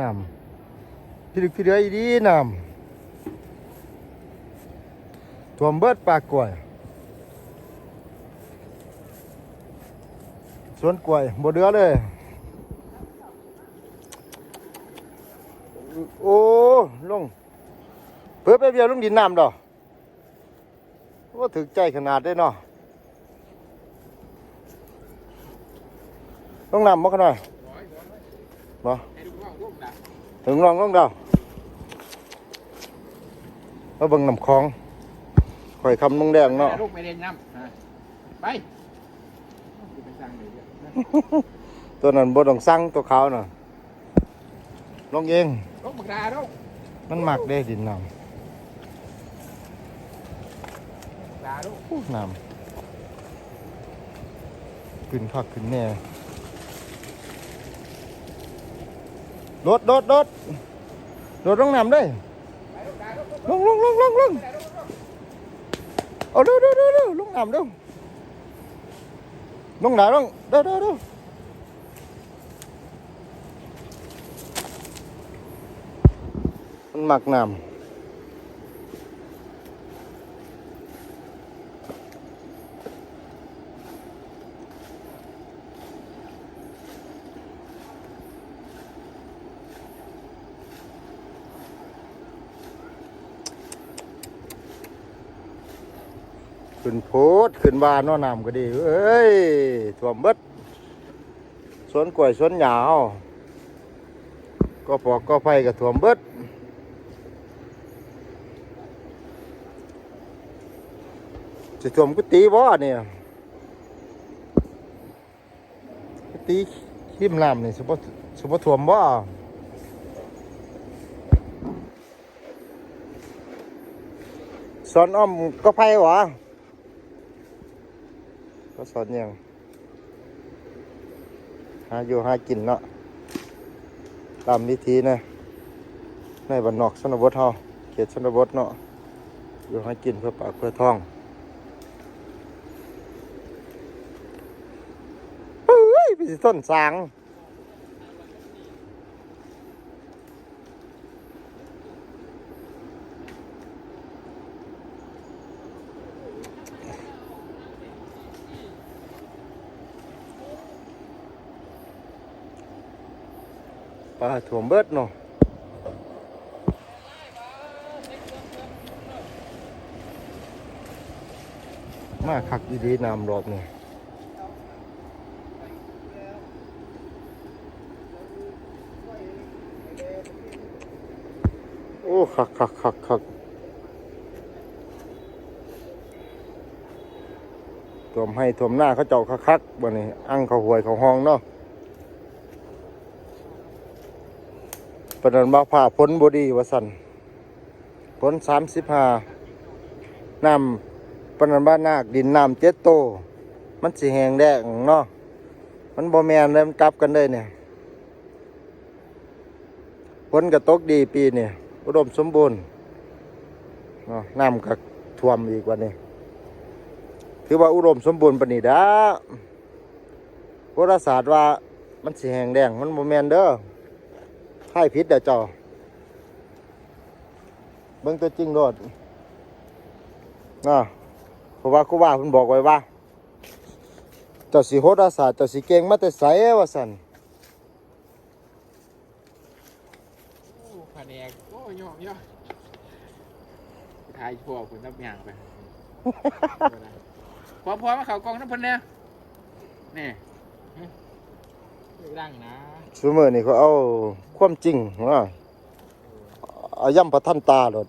น้ำพี่ลึกพี่เดือยดีน้ำท่วมเบิดปากกล้วยสวนกล้วยบ่เดือเลย โอ้ลงเพิ่อไปเดียวลงดินน้ำดอกว่าถึกใจขนาดได้เนาะลงน้ำมาขน่อยบ่ ถึงลองลงดาวมาเบิ่งน้ำคลองข่อยคำนุ่งแดงเนาะลูกไปเรียนน้ำอะไปไปสั่งเลยเดี๋ยวตัวนั้นบ่ต้องสั่งตัวขาวน่ะลงเองลูกบักดาลูกมันหมักได้ดินน้บักดาลูกำอู้น้ำขึ้นคักขึ้นแน่ รถรถรถรถลงน้ำได้ไปลูกดาลูกลงลงลงลงลงเอาเร็วเร็วเร็วเร็วลงน้ำเร็วลงน้ำลงเร็วเร็วเร็วมันหมักน้ำ ขึ้นโพดขึ้นบานนาะน้ำก็ดีเอ้ยท่วมเบิดสวนกล้วยสวนหยาว ก็ปอกก็ไฟก็ท่วมเบิดจะท่วมกุฏิบ่เนี่ยกุฏิริมน้ำนี่สุบสุบท่วมบ่สอนอ้อมก็ไฟหวะ ก็สอนอย่างหาอยู่หากินเนาะตามวิธีนะในบ้านนอกชนบทเฮาเขตชนบทเนาะอยู่หากินเพื่อปากเพื่อท้องเฮ้ยพี่ต้นสาง ปลาถ่วมเบิดเนาะมาคักดีน้ำรอบนี่โอ้คักคักคักคักถ่วมให้ถ่วมหน้าเขาเจ้าคักคักบ่นี่อั้งเขาหวยเขาห้องเนาะ ปนันมาผ่าพ้นบดีวสันพ้นสามสิบห้านำปนันบ้านนาคดินนำเจ็ดโต มันสิแหงแดงเนาะมันบ่แมนเลยมันกลับกันเลยเนี่ยพ้นกระตกดีปีเนี่ยอุดมสมบูรณ์เนาะน้ำก็ท่วมอีกวันนี้ถือว่าอุดมสมบูรณ์ปนีดาโหราศาสตร์ว่ามันสีแหงแดงมันโมแมนเด้อ ให้พิษเดี๋ยวเจ้า เบิ่งตัวจริงโลดนะเพราะว่าครูว่าเพิ่นบอกไว้ว่า เจ้าสีโหราศาสตร์เจ้าสีเก่งมาแต่ไสว่าซั่นโอ้ผาแดกโอ้ยอมย่อทายพวกคุณทับยางไปพอพอมาเขากองน้ำพันเนี่ยนี่ ร่างนะซุมื้อนี้เขาเอาความจริงว่าเอาย่ำพระท่านตาโลด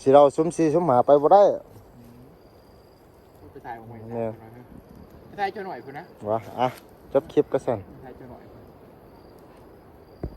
สิเราซุ้มซีซุ้มหาไปบ่ได้ไปถ่ายของมันเนี่ยไปถ่ายเจ้าหน่อยคุณนะวะอะจบคลิปก็สั่นไปถ่ายเจ้าหน่อยคุณ